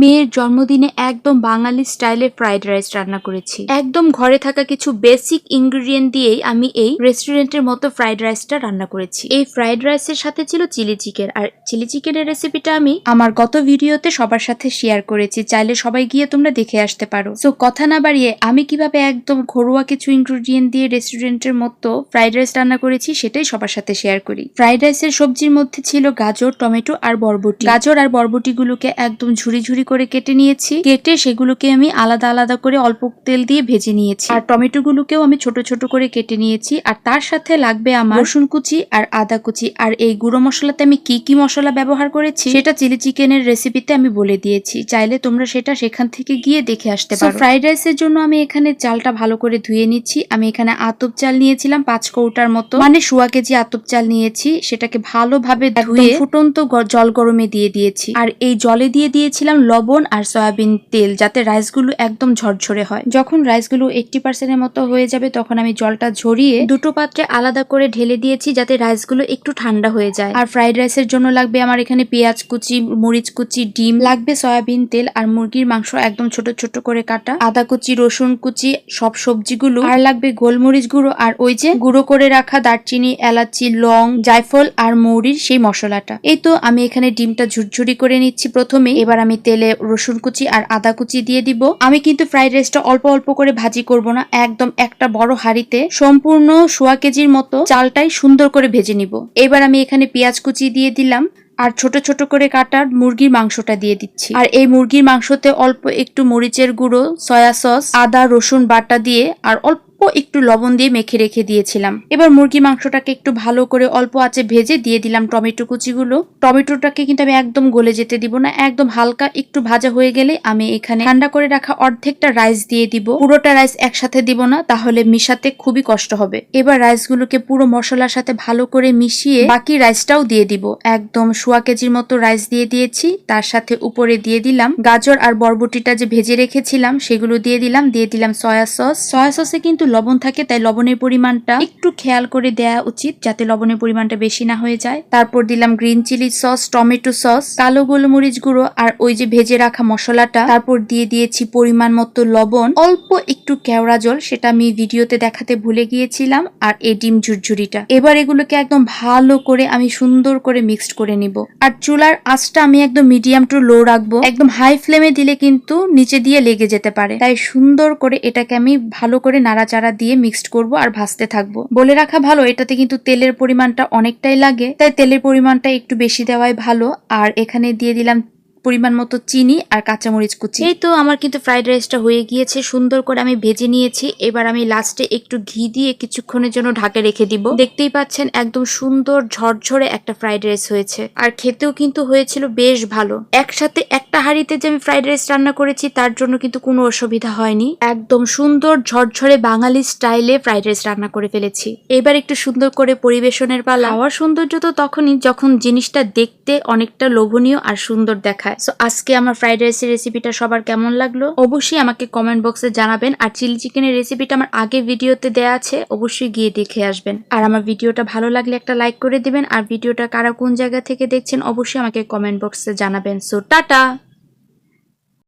মেয়ের জন্মদিনে একদম বাঙালি স্টাইলে ফ্রাইড রাইস রান্না করেছি। একদম ঘরে থাকা কিছু বেসিক ইনগ্রেডিয়েন্ট দিয়েই আমি এই রেস্টুরেন্টের মতো ফ্রাইড রাইসটা রান্না করেছি। এই ফ্রাইড রাইসের সাথে ছিল চিলি চিকেন। আর চিলি চিকেনের রেসিপিটা আমি আমার গত ভিডিওতে সবার সাথে শেয়ার করেছি। চাইলে সবাই গিয়ে তোমরা দেখে আসতে পারো। সো কথা না বাড়িয়ে আমি কীভাবে একদম ঘরোয়া কিছু ইনগ্রেডিয়েন্ট দিয়ে রেস্টুরেন্টের মতো ফ্রাইড রাইস রান্না করেছি সেটাই সবার সাথে শেয়ার করি। ফ্রাইড রাইসের সবজির মধ্যে ছিল গাজর, টমেটো আর বরবটি। গাজর আর বরবটিগুলোকে একদম ঝুড়ি ঝুরি করে কেটে নিয়েছি। কেটে সেগুলোকে আমি আলাদা আলাদা করে অল্প তেল দিয়ে ভেজে নিয়েছি। আর টমেটো গুলোকেও আমি ছোট ছোট করে কেটে নিয়েছি। আর তার সাথে লাগবে আমার রসুন কুচি আর আদা কুচি। আর এই গুঁড়ো মশলাতে আমি কি কি মশলা ব্যবহার করেছি সেটা চিলি চিকেনের রেসিপিতে আমি বলে দিয়েছি। চাইলে তোমরা সেটা সেখান থেকে গিয়ে দেখে আসতে পারো। ফ্রাইড রাইসের জন্য আমি এখানে চালটা ভালো করে ধুয়ে নিচ্ছি। আমি এখানে আতপ চাল নিয়েছিলাম পাঁচ কৌটার মতো। মানে সোয়া কেজি আতপ চাল নিয়েছি। সেটাকে ভালোভাবে ধুয়ে ফুটন্ত জল গরমে দিয়ে দিয়েছি। আর এই জলে দিয়ে দিয়েছিলাম লবণ আর সয়াবিন তেল, যাতে রাইসগুলো একদম ঝরঝরে হয়। যখন রাইসগুলো এইটটি পার্সেন্টের মতো হয়ে যাবে, তখন আমি জলটা ঝরিয়ে দুটো পাত্রে আলাদা করে ঢেলে দিয়েছি, যাতে রাইসগুলো একটু ঠান্ডা হয়ে যায়। আর ফ্রাইড রাইসের জন্য লাগবে আমার এখানে পেঁয়াজ কুচি, মরিচ কুচি, ডিম। লাগবে সয়াবিন তেল আর মুরগির মাংস একদম ছোট ছোট করে কাটা। আদা কুচি, রসুন কুচি, সব সবজিগুলো। আর লাগবে গোলমরিচ গুঁড়ো আর ওই যে গুঁড়ো করে রাখা দারচিনি, এলাচি, লং, জায়ফল আর মৌরির সেই মশলাটা। এই তো আমি এখানে ডিমটা ঝুরঝুরি করে নিচ্ছি প্রথমে। এবার আমি তেলে রসুন কুচি আর আদা কুচি দিয়ে দিব। আমি কিন্তু ফ্রাইড রাইসটা অল্প অল্প করে ভাজি করব না, একদম একটা বড় হাঁড়িতে। সম্পূর্ণ সোয়া কেজির মতো চালটাই সুন্দর করে ভেজে নিব। এবার আমি এখানে পেঁয়াজ কুচি দিয়ে দিলাম আর ছোট ছোট করে কাটার মুরগির মাংসটা দিয়ে দিচ্ছি। আর এই মুরগির মাংসতে অল্প একটু মরিচের গুঁড়ো, সয়া সস, আদা, রসুন বাটা দিয়ে আর অল্প একটু লবণ দিয়ে মেখে রেখে দিয়েছিলাম। এবার মুরগি মাংসটাকে একটু ভালো করে অল্প আঁচে ভেজে দিয়ে দিলাম টমেটো কুচিগুলো। টমেটোটাকে কিন্তু আমি একদম গলে যেতে দিব না, একদম হালকা একটু ভাজা হয়ে গেলে আমি এখানে ঠান্ডা করে রাখা অর্ধেকটা রাইস দিয়ে দিব। পুরোটা রাইস একসাথে দিব না, তাহলে মিশাতে খুবই কষ্ট হবে। এবার রাইসগুলোকে পুরো মশলার সাথে ভালো করে মিশিয়ে বাকি রাইসটাও দিয়ে দিব। একদম সোয়া কেজির মতো রাইস দিয়ে দিয়েছি, তার সাথে উপরে দিয়ে দিলাম গাজর আর বরবটিটা যে ভেজে রেখেছিলাম, সেগুলো দিয়ে দিলাম দিয়ে দিলাম সয়া সস সয়া সসে কিন্তু লবণ থাকে, তাই লবণের পরিমাণটা একটু খেয়াল করে দেওয়া উচিত যাতে লবণের পরিমাণটা বেশি না হয়ে যায়। তারপর দিলাম green chilli sauce, tomato sauce, কালো গোলমরিচ গুঁড়ো আর ওই যে ভেজে রাখা মশলাটা। তারপর দিয়ে দিয়েছি পরিমাণ মতো লবণ, অল্প একটু কেওড়া জল, সেটা আমি ভিডিওতে দেখাতে ভুলে গিয়েছিলাম, আর এই ডিম ঝুরঝুরিটা। এবার এগুলোকে একদম ভালো করে আমি সুন্দর করে মিক্সড করে নিব। আর চুলার আঁচটা আমি একদম মিডিয়াম টু লো রাখব। একদম হাই ফ্লেমে দিলে কিন্তু নিচে দিয়ে লেগে যেতে পারে। তাই সুন্দর করে এটাকে আমি ভালো করে নাড়াচাড়া দিয়ে মিক্সড করব আর ভাজতে থাকব। বলে রাখা ভালো, এটাতে কিন্তু তেলের পরিমাণটা অনেকটাই লাগে। তাই তেলের পরিমাণটা একটু বেশি দেওয়াই ভালো। আর এখানে দিয়ে দিলাম পরিমাণ মতো চিনি আর কাঁচামরিচ কুচি। এই তো আমার কিন্তু ফ্রাইড রাইসটা হয়ে গিয়েছে, সুন্দর করে আমি ভেজে নিয়েছি। এবার আমি লাস্টে একটু ঘি দিয়ে কিছুক্ষণের জন্য ঢাকে রেখে দিব। দেখতেই পাচ্ছেন একদম সুন্দর ঝরঝরে একটা ফ্রাইড রাইস হয়েছে। আর খেতেও কিন্তু হয়েছিল বেশ ভালো। একসাথে একটা হাঁড়িতে যে আমি ফ্রাইড রাইস রান্না করেছি, তার জন্য কিন্তু কোনো অসুবিধা হয়নি। একদম সুন্দর ঝরঝরে বাঙালি স্টাইলে ফ্রাইড রাইস রান্না করে ফেলেছি। এবার একটু সুন্দর করে পরিবেশনের পালা। খাওয়ার সৌন্দর্য তো তখনই যখন জিনিসটা দেখতে অনেকটা লোভনীয় আর সুন্দর দেখায়। সো আজকে আমার ফ্রাইড রাইসের রেসিপিটা সবার কেমন লাগল? অবশ্যই আমাকে কমেন্ট বক্সে জানাবেন। আর চিলি চিকেনের রেসিপিটা আমার আগে ভিডিওতে দেয়া আছে, অবশ্যই গিয়ে দেখে আসবেন। আর আমার ভিডিওটা ভালো লাগলে একটা লাইক করে দিবেন। আর ভিডিওটা কারা কোন জায়গা থেকে দেখছেন, অবশ্যই আমাকে কমেন্ট বক্সে জানাবেন। So tata!